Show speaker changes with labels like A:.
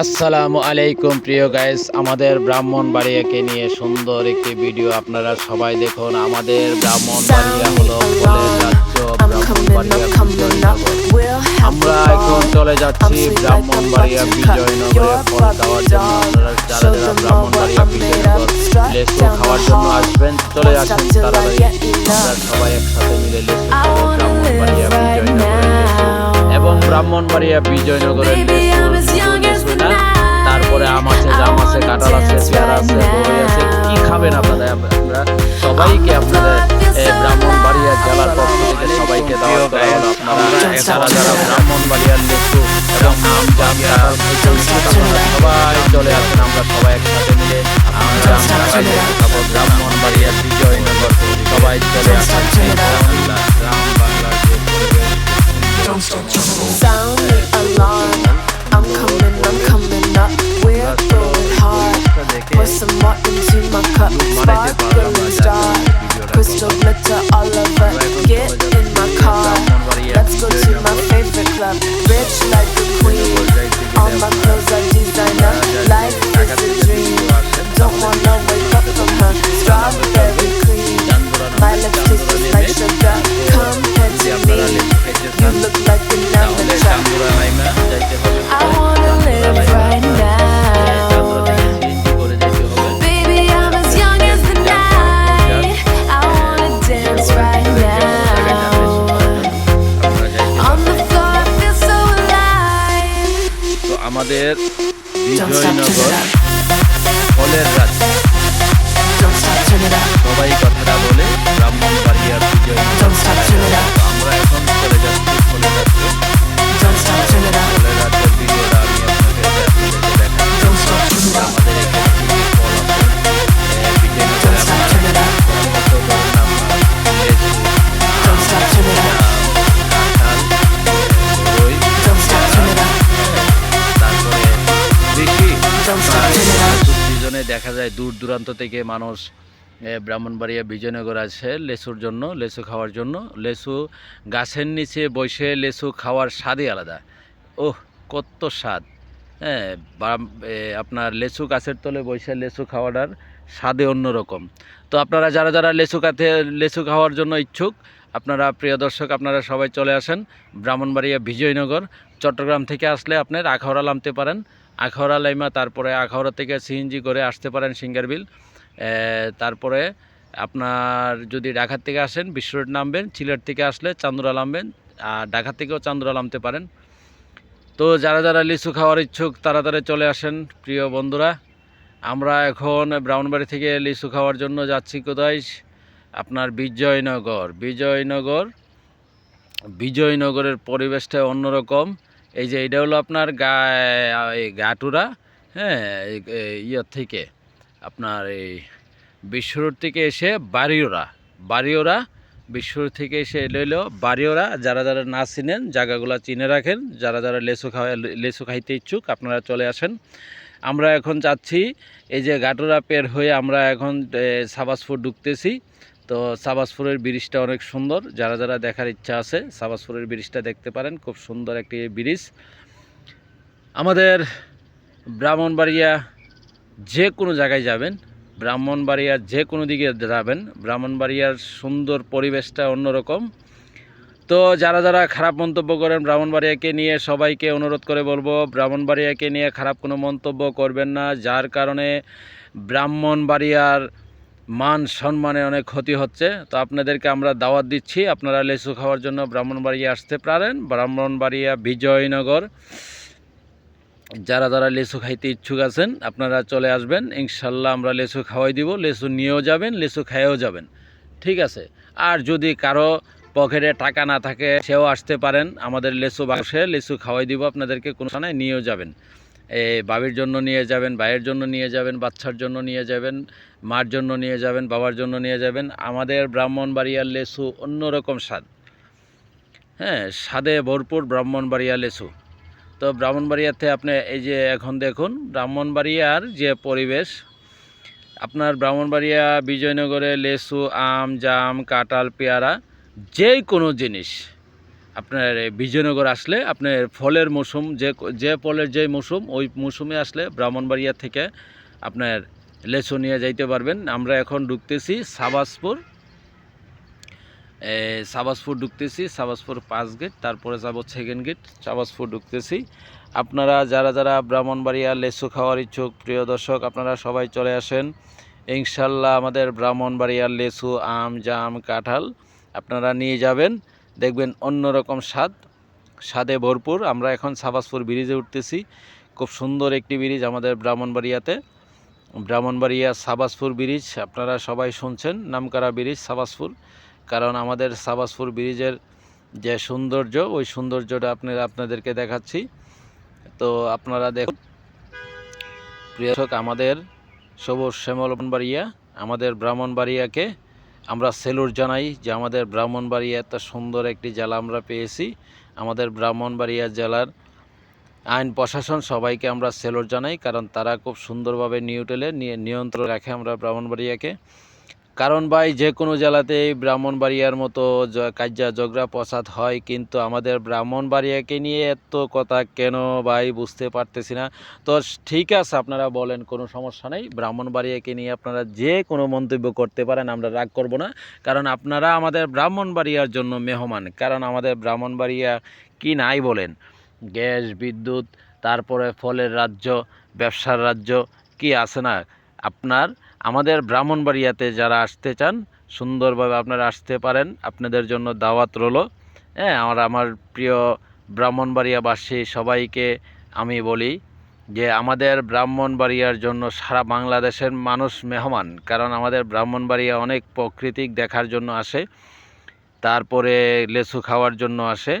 A: আসসালামু আলাইকুম, প্রিয় গাইস আমাদের ব্রাহ্মণ বাড়িয়াকে নিয়ে সুন্দর একটি ভিডিও আপনারা সবাই দেখুন। আমাদের ব্রাহ্মণ বাড়িয়া হলো বিজয়নগর আমরা এখন চলে যাচ্ছি ব্রাহ্মণবাড়িয়া বিজয়নগরে ফল খাওয়ার জন্য। আপনারা যারা যারা ব্রাহ্মণবাড়িয়া বিজয়নগর লেসু খাওয়ার জন্য আসবেন, চলে আসেন তাড়াতাড়ি। আমরা সবাই একসাথে মিলে লেসু খাব ব্রাহ্মণবাড়িয়া বিজয়নগরের লেসু এবং ব্রাহ্মণবাড়িয়া বিজয়নগরের লেসু আছে, কাঁঠাল আছে, পেয়ারা আছে বড়ই আছে, কি খাবেন আপনারা? আমরা সবাইকে আপনাদের এই ব্রাহ্মণবাড়িয়া জেলার পক্ষ থেকে সবাইকে দাওয়াত করা হলো। যারা যারা ব্রাহ্মণবাড়িয়ার লেসু এবং আম, জাম সবাই চলে আসেন, আমরা সবাই একসাথে মিলে আম, জাম, কাঁঠাল লেসু খাব। ব্রাহ্মণবাড়িয়া বিজয়নগর সবাই চলে আসেন। আমাদের বিজয়নগর ফলের
B: up.
A: সবাই কথাটা বলে ব্রাহ্মণবাড়িয়ার. তো আমরা এখন চলে দেখা যায় দূর দূরান্ত থেকে মানুষ ব্রাহ্মণবাড়িয়া, বিজয়নগর আছে লেসুর জন্য, লেসু খাওয়ার জন্য। লেসু গাছের নিচে বসে লেসু খাওয়ার স্বাদই আলাদা। ওহ, কত স্বাদ। হ্যাঁ আপনার লেসু গাছের তলে বসে লেসু খাওয়াটার স্বাদে অন্যরকম। তো আপনারা যারা যারা লেসু কাতে, লেসু খাওয়ার জন্য ইচ্ছুক, আপনারা প্রিয় দর্শক, আপনারা সবাই চলে আসেন ব্রাহ্মণবাড়িয়া, বিজয়নগর। চট্টগ্রাম থেকে আসলে আপনার আখাউড়া নামতে পারেন। আখাউড়া লাইমা, তারপরে আখাউড়া থেকে সিএনজি করে আসতে পারেন সিঙ্গারবিল। তারপরে আপনার যদি ঢাকার থেকে আসেন বিশ্বরোড নামবেন সিলেট থেকে আসলে চান্দুরা নামবেন, আর ঢাকা থেকেও চান্দুরা নামতে পারেন। তো যারা যারা লিচু খাওয়ার ইচ্ছুক, তাড়াতাড়ি চলে আসেন, প্রিয় বন্ধুরা। আমরা এখন ব্রাউনবাড়ি থেকে লিচু খাওয়ার জন্য যাচ্ছি কোথায়? আপনার বিজয়নগর। বিজয়নগর, বিজয়নগরের পরিবেশটা অন্যরকম। এই যে এটা হলো আপনার গা গাটুরা হ্যাঁ ইয়ের থেকে আপনার এই বিশ্বরোড থেকে এসে বাড়িওরা বাড়িওরা বিশ্বরোড থেকে এসে এলো এলো বাড়িওরা যারা যারা না চিনেন, জায়গাগুলো চিনে রাখেন। যারা যারা লেসু খাওয়া, লেসু খাইতে ইচ্ছুক, আপনারা চলে আসেন। আমরা এখন যাচ্ছি, এই যে গাটুরা পের হয়ে আমরা এখন সাবাসপুর ঢুকতেছি। তো সাবাসপুরের ব্রিজটা অনেক সুন্দর। যারা যারা দেখার ইচ্ছা আছে, সাবাসপুরের ব্রিজটা দেখতে পারেন। খুব সুন্দর একটি ব্রিজ। আমাদের ব্রাহ্মণবাড়িয়া যে কোনো জায়গায় যাবেন ব্রাহ্মণবাড়িয়ার যে কোনো দিকে যাবেন, ব্রাহ্মণবাড়িয়ার সুন্দর পরিবেশটা অন্যরকম। তো যারা যারা খারাপ মন্তব্য করেন, ব্রাহ্মণবাড়িয়াকে নিয়ে সবাইকে অনুরোধ করে বলব, ব্রাহ্মণবাড়িয়াকে নিয়ে খারাপ কোনো মন্তব্য করবেন না, যার কারণে ব্রাহ্মণবাড়িয়ার মান সম্মানে অনেক ক্ষতি হচ্ছে। তো আপনাদেরকে আমরা দাওয়াত দিচ্ছি, আপনারা লেচু খাওয়ার জন্য ব্রাহ্মণবাড়িয়া আসতে পারেন। ব্রাহ্মণবাড়িয়া, বিজয়নগর, যারা যারা লেচু খাইতে ইচ্ছুক আছেন, আপনারা চলে আসবেন। ইনশাল্লাহ আমরা লেচু খাওয়াই দিব। লেচু নিয়েও যাবেন, লেচু খাইয়েও যাবেন। ঠিক আছে? আর যদি কারও পকেটে টাকা না থাকে, সেও আসতে পারেন। আমাদের লেচু বাক্সে লেচু খাওয়াই দিব। আপনাদেরকে কোনো সময় নিয়েও যাবেন। বাবির জন্য নিয়ে যাবেন, ভাইয়ের জন্য নিয়ে যাবেন, বাচ্চার জন্য নিয়ে যাবেন, মার জন্য নিয়ে যাবেন, বাবার জন্য নিয়ে যাবেন। আমাদের ব্রাহ্মণবাড়িয়ার লেচু অন্যরকম স্বাদ। হ্যাঁ স্বাদে ভরপুর ব্রাহ্মণবাড়িয়া লেচু তো ব্রাহ্মণবাড়িয়াতে আপনি এই যে এখন দেখুন, ব্রাহ্মণবাড়িয়ার যে পরিবেশ, আপনার ব্রাহ্মণবাড়িয়া, বিজয়নগরে লেসু, আম, জাম, কাঁঠাল, পেয়ারা যে কোনো জিনিস। আপনার বিজয়নগর আসলে আপনার ফলের মৌসুম, যে যে ফলের যে মৌসুম, ওই মৌসুমে আসলে ব্রাহ্মণবাড়িয়া থেকে আপনার লেচু নিয়ে যাইতে পারবেন। আমরা এখন ঢুকতেছি সাবাসপুর। সাবাসপুর ঢুকতেছি, সাবাসপুর পাঁচ গেট তারপরে যাব সেকেন্ড গেট সাবাসপুর ঢুকতেছি। আপনারা যারা যারা ব্রাহ্মণবাড়িয়া লেচু খাওয়ার ইচ্ছুক, প্রিয় দর্শক, আপনারা সবাই চলে আসেন। ইনশাল্লাহ আমাদের ব্রাহ্মণবাড়িয়ার লেচু, আম, জাম, কাঁঠাল আপনারা নিয়ে যাবেন। দেখবেন অন্যরকম স্বাদ, স্বাদে ভরপুর। আমরা এখন সাবাসপুর ব্রিজে উঠতেছি। খুব সুন্দর একটি ব্রিজ আমাদের ব্রাহ্মণবাড়িয়াতে। ব্রাহ্মণবাড়িয়া সাবাসপুর ব্রিজ, আপনারা সবাই শুনছেন, নামকারা ব্রিজ সাবাসপুর। কারণ আমাদের সাবাসপুর ব্রিজের যে সৌন্দর্য, ওই সৌন্দর্যটা আপনারা, আপনাদেরকে দেখাচ্ছি। তো আপনারা দেখুন, প্রিয় দর্শক, আমাদের সবুজ শ্যামলবাড়িয়া আমাদের ব্রাহ্মণবাড়িয়াকে আমরা সেলুট জানাই যে আমাদের ব্রাহ্মণবাড়িয়া একটা সুন্দর একটি জেলা আমরা পেয়েছি। আমাদের ব্রাহ্মণবাড়িয়া জেলার আইন প্রশাসন সবাইকে আমরা সেলুট জানাই, কারণ তারা খুব সুন্দরভাবে নিউটেলে নিয়ে নিয়ন্ত্রণ রাখে আমরা ব্রাহ্মণবাড়িয়াকে। কারণ ভাই, যে কোনো জেলাতেই ব্রাহ্মণবাড়িয়ার মতো কাজ্যা জগরা প্রসাদ হয়, কিন্তু আমাদের ব্রাহ্মণবাড়িয়াকে নিয়ে এত কথা কেন ভাই বুঝতে পারতেছি না। তো ঠিক আছে, আপনারা বলেন, কোনো সমস্যা নেই। ব্রাহ্মণবাড়িয়াকে নিয়ে আপনারা যে কোনো মন্তব্য করতে পারেন, আমরা রাগ করব না। কারণ আপনারা আমাদের ব্রাহ্মণবাড়িয়ার জন্য মেহমান। কারণ আমাদের ব্রাহ্মণবাড়িয়া কি নাই বলেন? গ্যাস, বিদ্যুৎ, তারপরে ফলের রাজ্য, ব্যবসার রাজ্য, কি আছে না? আপনার, আমাদের ব্রাহ্মণবাড়িয়াতে যারা আসতে চান, সুন্দরভাবে আপনারা আসতে পারেন। আপনাদের জন্য দাওয়াত রলো হ্যাঁ আমার আমার প্রিয় ব্রাহ্মণবাড়িয়াবাসী, সবাইকে আমি বলি যে, আমাদের ব্রাহ্মণবাড়িয়ার জন্য সারা বাংলাদেশের মানুষ মেহমান, কারণ আমাদের ব্রাহ্মণবাড়িয়া অনেক প্রকৃতিক দেখার জন্য আসে। তারপরে লেচু খাওয়ার জন্য আসে।